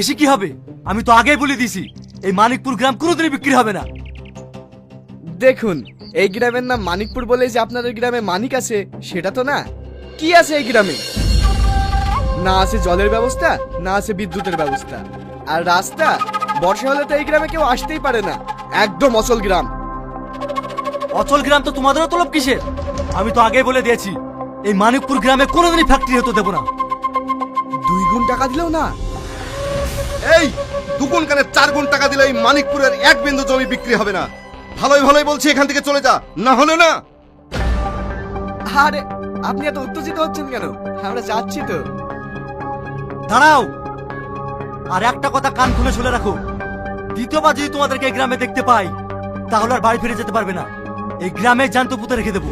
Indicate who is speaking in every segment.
Speaker 1: এসে কি হবে আমি তো আগেই বলে দিছি এই মানিকপুর গ্রাম কোনোদিনই বিক্রি হবে না
Speaker 2: দেখুন এই গ্রামের নাম মানিকপুর বলে যে আপনাদের গ্রামে মানিক আছে সেটা তো না কি আছে এই গ্রামে না আছে জলের ব্যবস্থা না আছে বিদ্যুতের ব্যবস্থা আর রাস্তা বর্ষা হলে তো এই গ্রামে কেউ আসতেই পারে না একদম অচল গ্রাম
Speaker 1: অচল গ্রাম তো তোমাদেরও তলব কিসের আমি তো আগেই বলে দিয়েছি এই মানিকপুর গ্রামে কোনোদিনই ফ্যাক্টরি হতে দেবো না
Speaker 2: দুই গুণ টাকা দিলেও না
Speaker 1: এই দুগুণ কানে চার গুণ টাকা দিলে এই মানিকপুরের এক বিন্দু জমি বিক্রি হবে না ভালোই ভালোই বলছি এখান থেকে চলে যা না হলে না
Speaker 2: আরে আপনি এত উত্তেজিত হচ্ছেন কেন আমরা যাচ্ছি তো
Speaker 1: দাঁড়াও আর একটা কথা কান খুলে শুনে রাখো দ্বিতীয়বার যদি তোমাদেরকে এই গ্রামে দেখতে পাই তাহলে আর বাড়ি ফিরে যেতে পারবে না এই গ্রামে জান্ত পুঁতে রেখে দেবো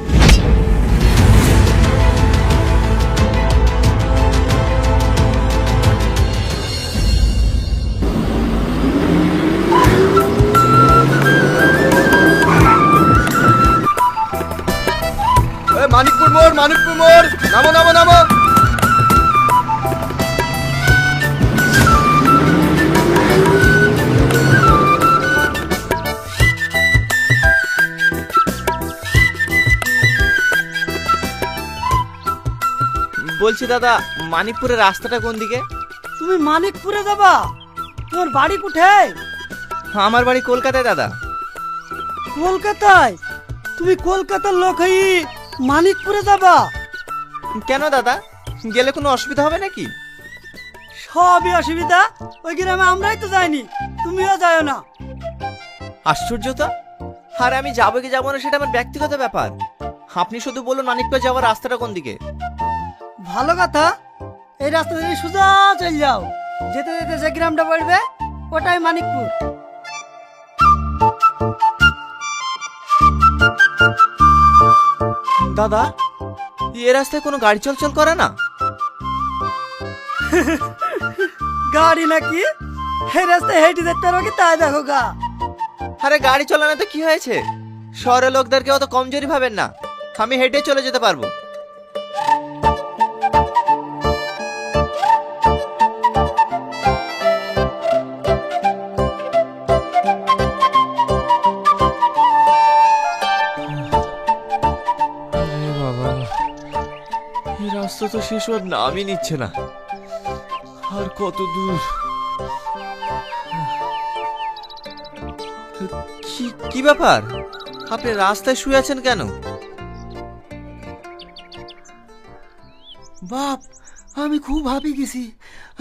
Speaker 1: মানিকপুর মোড় মানিকপুর মোড় নামো নামো নামো
Speaker 2: বলছি দাদা মানিকপুরের রাস্তাটা কোন দিকে
Speaker 3: তুমি মানিকপুরে যাবা তোমার বাড়ি কোথায়
Speaker 2: আমার বাড়ি কলকাতায় দাদা
Speaker 3: কলকাতায় তুমি কলকাতার লোক হই মানিকপুরে যাবা
Speaker 2: কেন দাদা গেলে কোনো অসুবিধা হবে নাকি
Speaker 3: সবই অসুবিধা ওই গ্রামে আমরাই তো যাইনি তুমিও যাও না
Speaker 2: আশ্চর্য তো আর আমি যাবো কি যাবো না সেটা আমার ব্যক্তিগত ব্যাপার আপনি শুধু বলুন মানিকপুর যাওয়ার রাস্তাটা কোন দিকে
Speaker 3: ভালো কথা এই রাস্তা দিয়ে সোজা চলে যাও যেতে যেতে যে গ্রামটা পড়বে ওটাই মানিকপুর
Speaker 2: দাদা এ রাস্তায় কোনো গাড়ি চলচল করে না
Speaker 3: গাড়ি নাকি হে রাস্তায় হেঁটে দেখতে পারো কি তাই দেখো গা
Speaker 2: আরে গাড়ি চলানো তো কি হয়েছে শহরের লোকদেরকে অত কমজোরি ভাবেন না আমি হেঁটে চলে যেতে পারবো শেষ আর নামই নিচ্ছে না আর কত দূর কি ব্যাপার আপনি রাস্তায় শুয়ে আছেন কেন
Speaker 3: বাপ আমি খুব ভাবি গেছি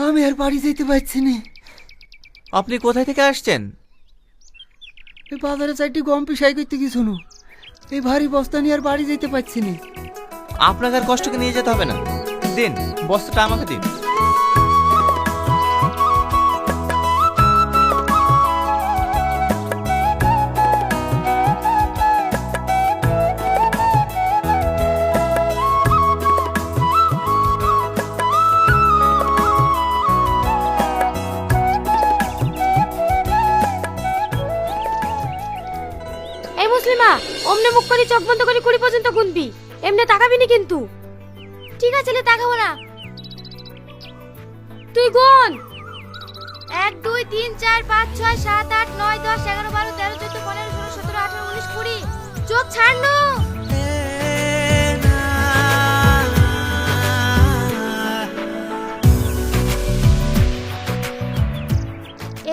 Speaker 3: আমি আর বাড়ি যেতে পারছি না
Speaker 2: আপনি কোথায় থেকে আসছেন
Speaker 3: এই বাজারে চারটি গম পিসাই করতে কি শুনু এই ভারী বস্তা নিয়ে আর বাড়ি যেতে পারছি না
Speaker 2: আপনাকে আর কষ্টকে নিয়ে যেতে হবে না দিন বস্তুটা আমাকে দিন এই মুসলিমা
Speaker 4: অমনে মুখ করে চোখ বন্ধ করে কুড়ি পর্যন্ত গুনবি এমনি টাকা বিনি কিন্তু
Speaker 5: ঠিক আছে লে তাকাবো না তুই কোন এক দুই তিন চার পাঁচ ছয় সাত আট নয় দশ এগারো বারো তেরো চোদ্দ পনেরো ষোলো সতেরো আঠারো উনিশ কুড়ি চোখ ছাড়লো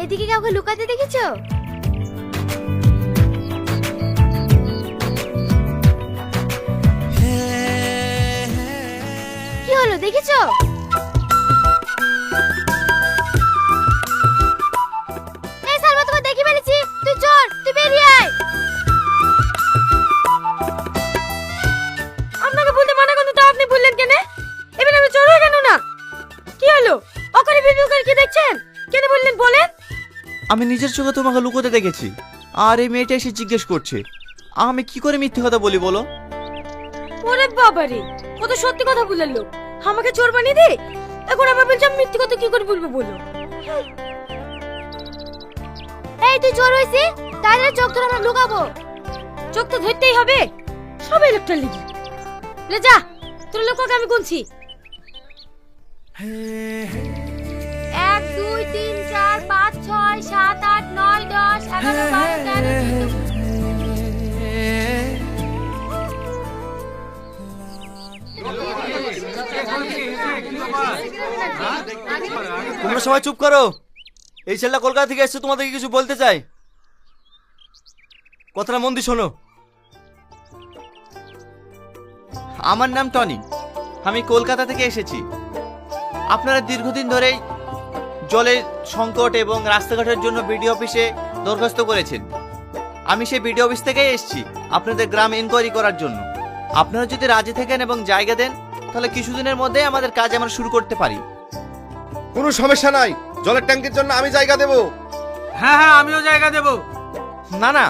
Speaker 5: এদিকে কাউকে লুকাতে দেখেছো দেখেছো আমি কি অকারে কি দেখছেন
Speaker 4: বললেন বলেন
Speaker 2: আমি নিজের চোখে তোমাকে লুকোতে দেখেছি আর এই মেয়েটা এসে জিজ্ঞেস করছে আমি কি করে মিথ্যে কথা বলি বলো
Speaker 4: বাবারে কত সত্যি কথা বললেন লোক আমাকে চোর বানিয়ে দে এখন আমার বলছে আমি মিথ্যে কথা কি করে বলবো বলো
Speaker 5: এই তুই চোর হয়েছি তাহলে চোখ ধরে আমরা লুকাবো
Speaker 4: চোখ তো ধরতেই হবে সবাই লোকটা লিখি রে যা তোর লোককে আমি গুনছি এক দুই তিন চার পাঁচ ছয় সাত আট নয় দশ এগারো বারো তেরো
Speaker 1: তোমরা সবাই চুপ করো এই ছেলেটা কলকাতা থেকে এসছে তোমাদেরকে কিছু বলতে চাই কথাটা মন্দির শোনো
Speaker 2: আমার নাম টনি আমি কলকাতা থেকে এসেছি আপনারা দীর্ঘদিন ধরেই জলের সংকট এবং রাস্তাঘাটের জন্য বিডি অফিসে দরখাস্ত করেছেন আমি সেই বিডি অফিস থেকেই এসেছি আপনাদের গ্রাম এনকোয়ারি করার জন্য আপনারা যদি রাজি থাকেন এবং জায়গা দেন তাহলে কিছুদিনের মধ্যে আমাদের কাজ আমরা শুরু করতে পারি
Speaker 1: কোনো সমস্যা নাই জলের ট্যাঙ্কের জন্য আমি জায়গা দেব
Speaker 2: হ্যাঁ হ্যাঁ আমিও জায়গা দেব না না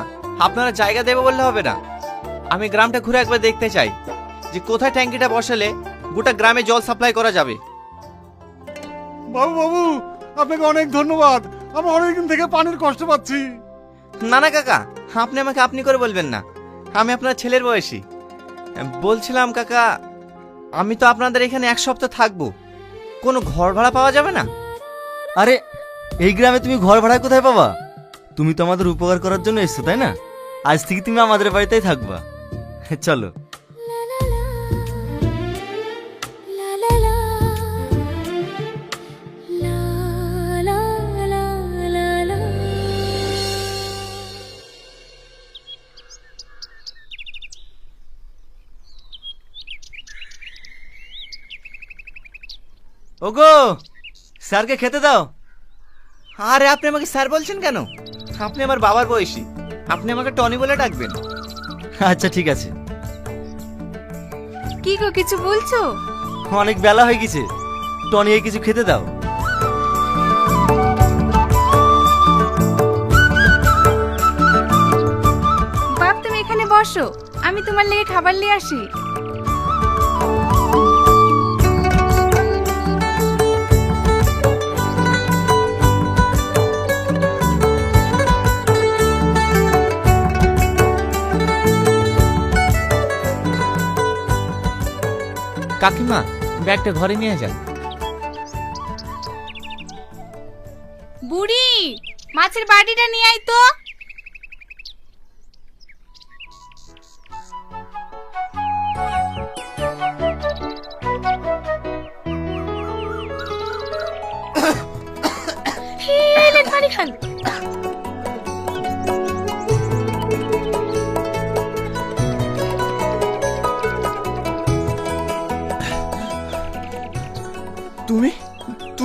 Speaker 2: আপনারা জায়গা দেব বললে হবে না আমি গ্রামটা ঘুরে একবার দেখতে চাই যে কোথায় ট্যাঙ্কিটা বসালে গোটা গ্রামে জল সাপ্লাই করা যাবে
Speaker 6: বাবু বাবু আপনাকে অনেক ধন্যবাদ আমি অনেকদিন থেকে পানির কষ্ট পাচ্ছি
Speaker 2: না না কাকা আপনি আমাকে আপনি করে বলবেন না আমি আপনার ছেলের বয়সী বলছিলাম কাকা আমি তো আপনাদের এখানে এক সপ্তাহ থাকবো কোনো ঘর ভাড়া পাওয়া যাবে না আরে এই গ্রামে তুমি ঘর ভাড়া কোথায় পাবা তুমি তো আমাদের উপকার করার জন্য এসছো তাই না আজ থেকে তুমি আমাদের বাড়িতেই থাকবা চলো ওগো স্যারকে খেতে দাও আরে আপনি আমাকে স্যার বলছেন কেন আপনি আমার বাবার বয়সী আপনি আমাকে টনি বলে ডাকবেন আচ্ছা ঠিক আছে
Speaker 5: কি গো কিছু বলছো
Speaker 2: অনেক বেলা হয়ে গেছে টনি কিছু খেতে দাও
Speaker 5: বাপ তুমি এখানে বসো আমি তোমার লেগে খাবার নিয়ে আসি
Speaker 2: কাকিমা ব্যাগটা ঘরে নিয়ে যান
Speaker 5: বুড়ি মাছের বাটিটা নিয়ে আয় তো খান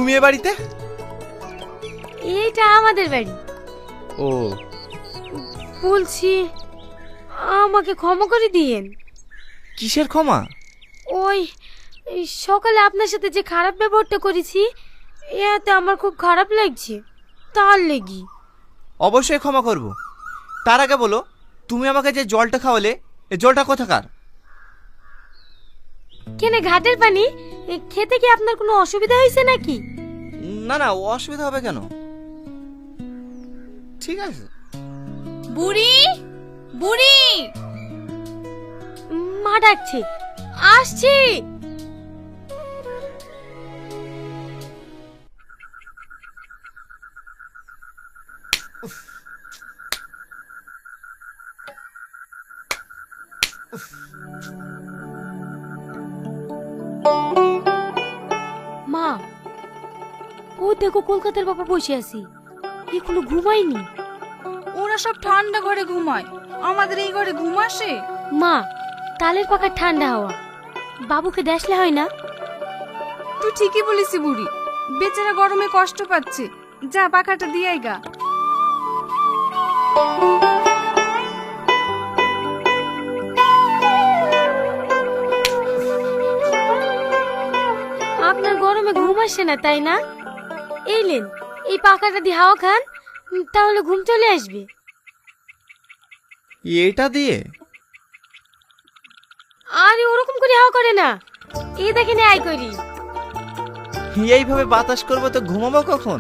Speaker 5: তুমি এ বাড়িতে এটা আমাদের বাড়ি ও বলছি আমাকে ক্ষমা করে দিয়েন
Speaker 2: কিসের ক্ষমা
Speaker 5: ওই সকালে আপনার সাথে যে খারাপ ব্যবহারটা করেছি এতে আমার খুব খারাপ লাগছে তার লেগি
Speaker 2: অবশ্যই ক্ষমা করব তার আগে বলো তুমি আমাকে যে জলটা খাওয়ালে এ জলটা কোথাকার
Speaker 5: কেনে ঘাটের পানি খেতে কি আপনার কোনো অসুবিধা হয়েছে নাকি
Speaker 2: না না অসুবিধা হবে কেন ঠিক আছে
Speaker 5: বুড়ি বুড়ি মা ডাকছে আসছি দেখো কলকাতার বাবা বসে আছি এখনো ঘুমাইনি
Speaker 7: ওরা সব ঠান্ডা ঘরে ঘুমায় আমাদের এই ঘরে ঘুম আসে
Speaker 5: মা তালের পাখার ঠান্ডা হাওয়া বাবুকে দেখলে হয় না
Speaker 7: তুই ঠিকই বলেছি বুড়ি বেচারা গরমে কষ্ট পাচ্ছে যা পাখাটা দিয়াই গা
Speaker 5: আপনার গরমে ঘুম আসে না তাই না এই লেন এই পাখাটা দিয়ে হাওয়া খান তাহলে ঘুম চলে আসবে এটা দিয়ে আরে ওরকম করে হাওয়া করে না এ দেখে নে আই করি
Speaker 2: এইভাবে বাতাস করবো তো ঘুমাবো কখন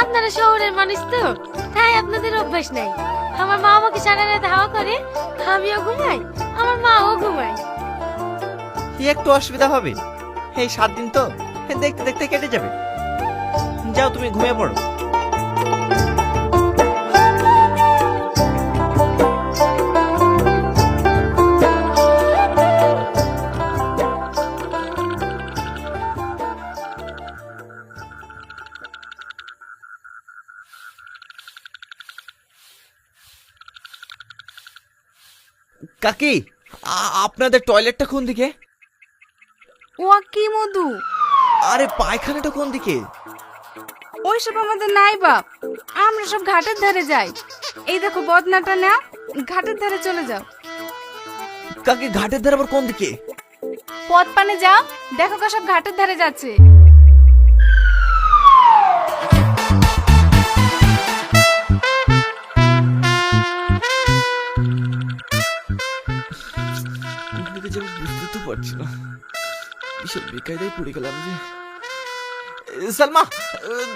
Speaker 5: আপনারা শহরের মানুষ তো তাই আপনাদের অভ্যাস নাই আমার মা আমাকে সারা রাত হাওয়া করে আমিও ঘুমাই আমার মাও ঘুমায়
Speaker 2: একটু অসুবিধা হবে এই সাত দিন তো দেখতে দেখতে কেটে যাবে যাও তুমি ঘুমিয়ে পড়ো কাকি আপনাদের টয়লেটটা কোন দিকে
Speaker 5: ও কি মধু
Speaker 2: আরে পায়খানাটা কোন দিকে
Speaker 7: ওইসব আমাদের নাই বাপ আমরা সব ঘাটের ধারে যাই এই দেখো বদনাটা না ঘাটের ধারে চলে যাও
Speaker 2: কাকে ঘাটের ধারে আবার কোন দিকে
Speaker 5: পথ পানে যাও দেখো কা সব ঘাটের ধারে যাচ্ছে
Speaker 2: বুঝতে তো পারছি না এসব বেকায়দায় পড়ে গেলাম যে সালমা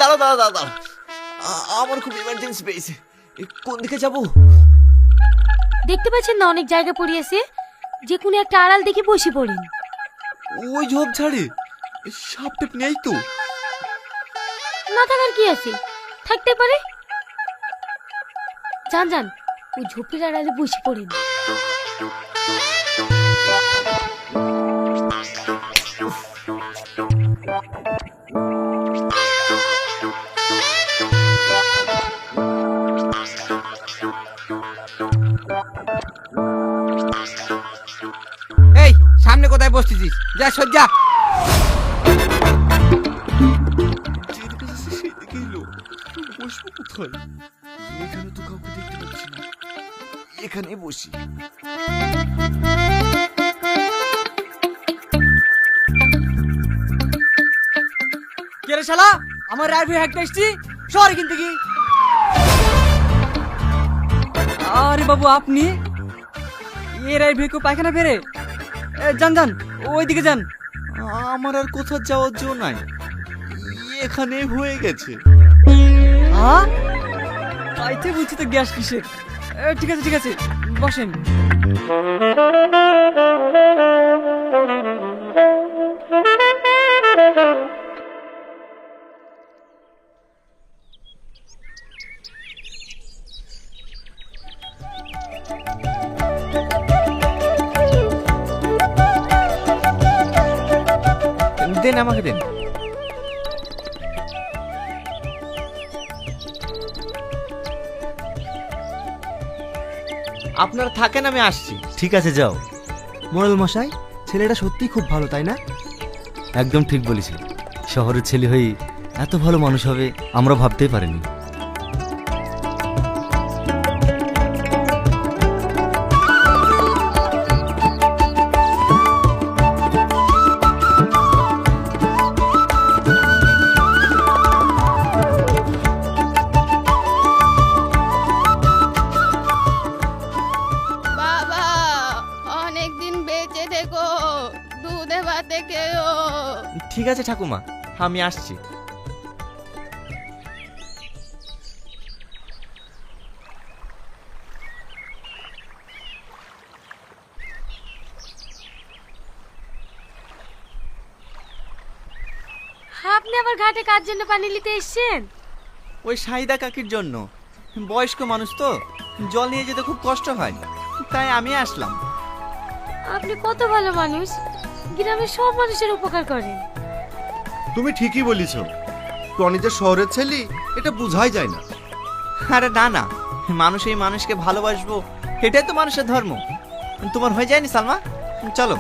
Speaker 2: দাঁড়া দাঁড়া দাঁড়া দাঁড়া আমার খুব ইমার্জেন্সি পেয়েছে কোন দিকে যাব
Speaker 5: দেখতে পাচ্ছেন না অনেক জায়গা পড়িয়েছে যে কোনো একটা আড়াল দেখে বসে পড়েন
Speaker 2: ওই ঝোপ ঝাড়ে সাপ টাপ নেই তো
Speaker 5: না থাকার কি আছে থাকতে পারে যান যান ওই ঝোপের আড়ালে বসে পড়েন
Speaker 2: মাথায় বসতেছিস যা যা এখানে শালা আমার রাইভি হ্যাক দেখছি সর কিন্তু আরে বাবু আপনি এ রাইভি কেউ পায়খানা ফেরে যান যান ওইদিকে যান আমার আর কোথাও যাওয়ার জন্য নাই এখানে হয়ে গেছে হ্যাঁ তাইতে বুঝছি তো গ্যাস কিসের ঠিক আছে ঠিক আছে বসেন Thank you. দেন আমাকে দেন আপনারা থাকেন আমি আসছি ঠিক আছে যাও মোড়াল মশাই ছেলেটা সত্যি খুব ভালো তাই না একদম ঠিক বলেছি শহরের ছেলে হয়ে এত ভালো মানুষ হবে আমরা ভাবতেই পারিনি
Speaker 8: দুধে ভাতে খেও
Speaker 2: ঠিক আছে ঠাকুমা আমি আসছি আপনি
Speaker 5: আবার ঘাটে কার জন্য পানি নিতে এসেছেন
Speaker 2: ওই সাহিদা কাকির জন্য বয়স্ক মানুষ তো জল নিয়ে যেতে খুব কষ্ট হয় তাই আমি আসলাম
Speaker 5: আপনি কত ভালো মানুষ গ্রামের সব মানুষের উপকার করে
Speaker 2: তুমি ঠিকই বলেছ টনি যে শহরের ছেলে এটা বোঝাই যায় না আরে না না মানুষ এই মানুষকে ভালোবাসবো এটাই তো মানুষের ধর্ম তোমার হয়ে যায়নি সালমা চলো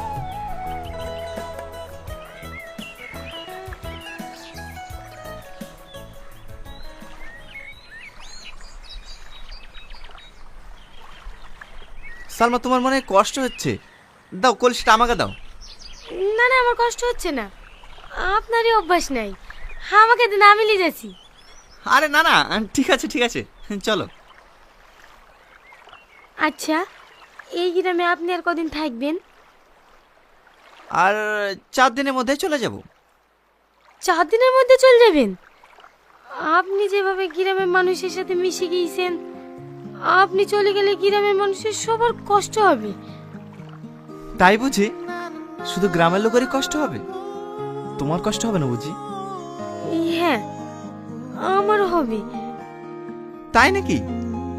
Speaker 2: সালমা তোমার মনে কষ্ট হচ্ছে দাও কলসিটা আমাকে দাও
Speaker 5: না না আমার কষ্ট হচ্ছে না আপনারই অভ্যাস নাই আমাকে দিন আমি যাচ্ছি
Speaker 2: আরে না না ঠিক আছে ঠিক আছে চলো
Speaker 5: আচ্ছা এই গ্রামে আপনি আর কদিন থাকবেন
Speaker 2: আর চার দিনের মধ্যে চলে যাব
Speaker 5: চার দিনের মধ্যে চলে যাবেন আপনি যেভাবে গ্রামের মানুষের সাথে মিশে গিয়েছেন আপনি চলে গেলে গ্রামের মানুষের সবার কষ্ট হবে
Speaker 2: তাই বুঝি শুধু গ্রামের লোকেরই কষ্ট হবে তোমার কষ্ট হবে না বুঝি
Speaker 5: হ্যাঁ আমার হবে
Speaker 2: তাই নাকি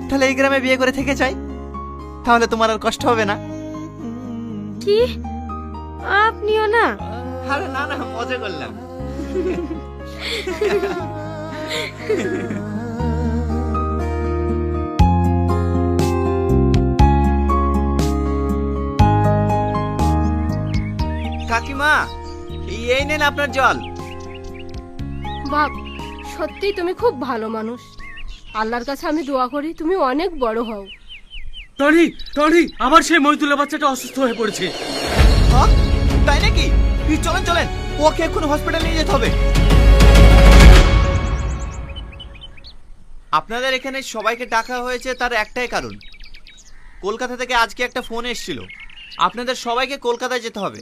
Speaker 2: তাহলে এই গ্রামে বিয়ে করে থেকে যাই তাহলে তোমার আর কষ্ট হবে না
Speaker 5: কি আপনিও না
Speaker 2: আরে না না মজা করলাম কাকিমা এই নেন আপনার জল
Speaker 5: বাপ সত্যি তুমি খুব ভালো মানুষ আল্লাহর কাছে আমি দোয়া করি তুমি অনেক বড় হও
Speaker 6: টনি টনি আমার সেই মহিতুলের বাচ্চাটা অসুস্থ হয়ে পড়েছে
Speaker 2: তাই নাকি চলেন চলেন ওকে এখন হসপিটালে নিয়ে যেতে হবে আপনাদের এখানে সবাইকে ডাকা হয়েছে তার একটাই কারণ কলকাতা থেকে আজকে একটা ফোন এসেছিল আপনাদের সবাইকে কলকাতায় যেতে হবে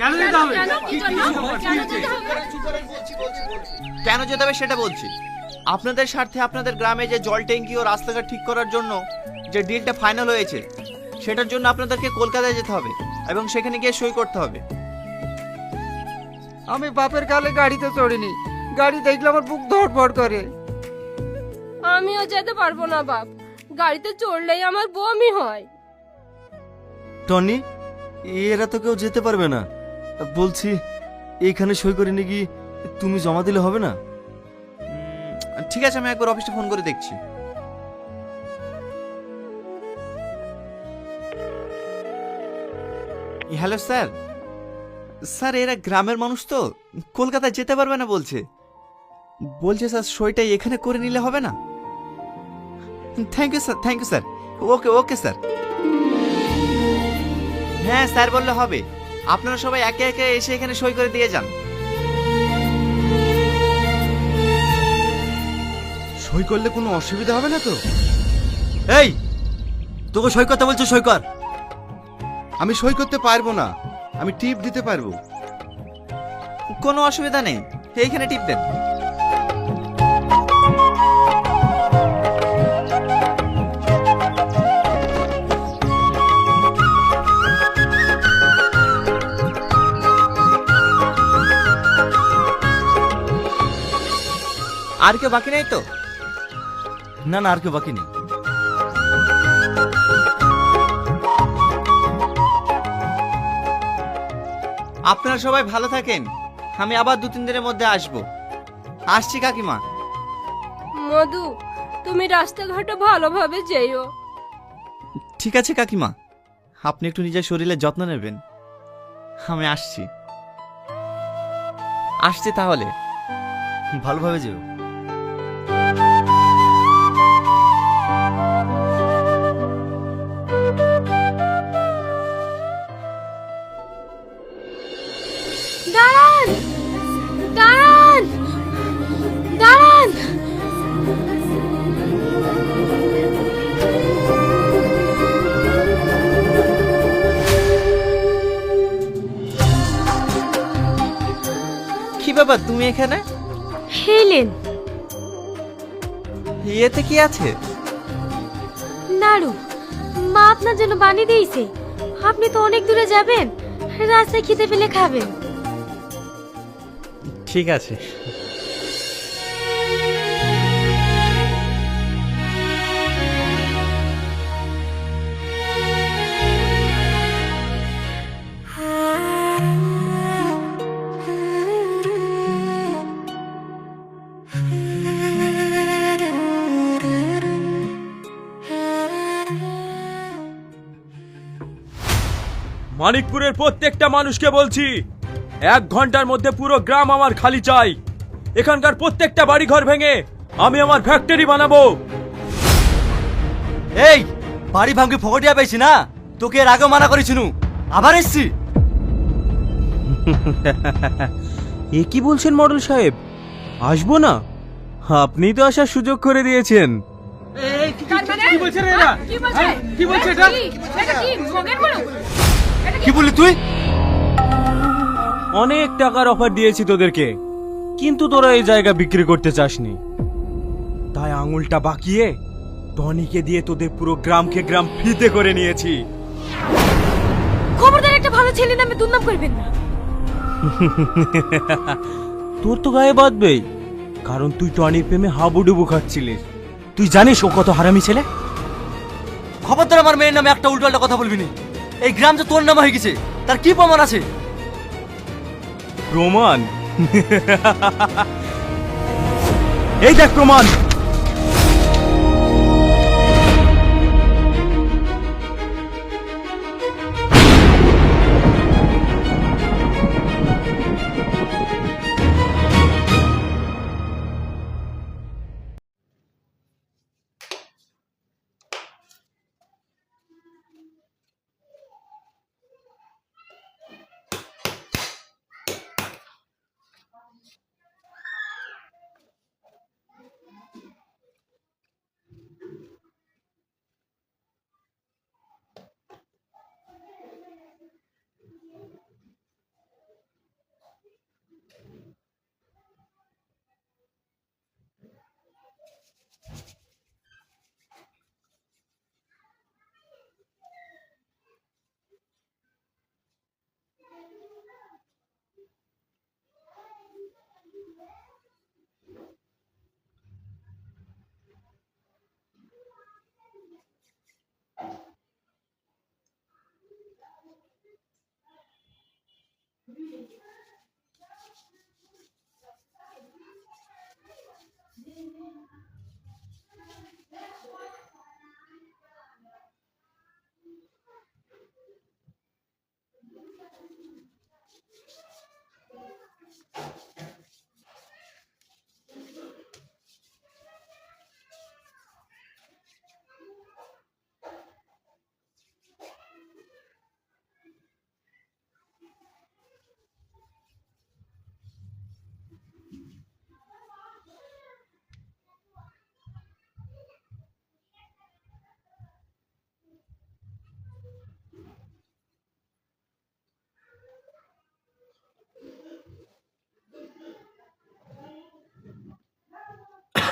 Speaker 2: কেন যেতে হবে কেন যেতে হবে সেটা বলছি আপনাদের স্বার্থে আপনাদের গ্রামে যে জল ট্যাঙ্কি ও রাস্তাঘাট ঠিক করার জন্য যে ডিলটা ফাইনাল হয়েছে সেটার জন্য আপনাদেরকে কলকাতায় যেতে হবে এবং সেখানে গিয়ে সই করতে হবে
Speaker 3: আমি বাপের কালে গাড়িতে চড়িনি গাড়ি দেখলে আমার বুক ধড়ফড় করে
Speaker 7: আমিও যেতে পারবো না বাপ গাড়িতে চড়লেই আমার বমি হয়
Speaker 2: টনি এরা তো কেউ যেতে পারবে না বলছি এখানে সই করে নাকি কি তুমি জমা দিলে হবে না ঠিক আছে আমি একবার অফিসে ফোন করে দেখছি হ্যালো স্যার স্যার এরা গ্রামের মানুষ তো কলকাতায় যেতে পারবে না বলছে বলছে স্যার সইটা এখানে করে নিলে হবে না thank you sir thank you sir okay okay sir হ্যাঁ স্যার বললে হবে আপনারা সবাই একে একে এসে এখানে সই করে দিয়ে যান সই করলে কোনো অসুবিধা হবে না তো এই তোকে সই কথা বলছো সই কর আমি সই করতে পারবো না আমি টিপ দিতে পারবো কোনো অসুবিধা নেই এইখানে টিপ দেন আর কেউ বাকি নাই তো না না আর কেউ বাকি নেই আপনারা সবাই ভালো থাকেন আমি আবার দু তিন দিনের মধ্যে আসব আসছি কাকিমা
Speaker 5: মধু তুমি রাস্তাঘাটে ভালোভাবে যেও
Speaker 2: ঠিক আছে কাকিমা আপনি একটু নিজের শরীরের যত্ন নেবেন আমি আসছি আসছি তাহলে ভালোভাবে যেও বাবা তুমি এখানে হেলেন ইয়েতে কি আছে
Speaker 5: নাড়ু মা আপনার জন্য বানিয়ে দিয়েছে আপনি তো অনেক দূরে যাবেন রাস্তায় খেতে পেলে খাবেন
Speaker 2: ঠিক আছে
Speaker 9: মানিকপুরের প্রত্যেকটা মানুষকে বলছি এক ঘন্টার মধ্যে পুরো গ্রাম আমার খালি চাই এখানকার প্রত্যেকটা বাড়িঘর ভেঙে আমি আমার ফ্যাক্টরি বানাবো
Speaker 2: এই বাড়ি ভাঙকে ফকটিয়া পেয়েছি না তোকে এর আগেও মানা করেছিনু আবার এসছি এ কি বলছেন মডেল সাহেব আসবো না আপনি তো আসার সুযোগ করে দিয়েছেন
Speaker 10: কি বলছে মানে? হ্যাঁ, কি বলছে এটা
Speaker 2: কি বলি তুই অনেক টাকার অফার দিয়েছি তোদেরকে কিন্তু তোরা এই জায়গা বিক্রি করতে চাসনি তাই আঙুলটা বাকিয়ে টনিকে দিয়ে তোদের পুরো গ্রামকে গ্রাম ফিতে করে নিয়েছি
Speaker 5: খবরদার একটা ভালো ছেলে নামে দুর্নাম করবেন না
Speaker 2: তোর তো গায়ে বাঁধবেই কারণ তুই টনির প্রেমে হাবুডুবু খাচ্ছিলিস তুই জানিস ও কত হারামি ছেলে খবরদার আমার মেয়ের নামে একটা উল্টো কথা বলবি না এই গ্রাম যে তোর নামে হয়ে গেছে তার কি প্রমাণ আছে প্রমাণ এই দেখ প্রমাণ you can do.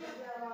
Speaker 2: Yeah.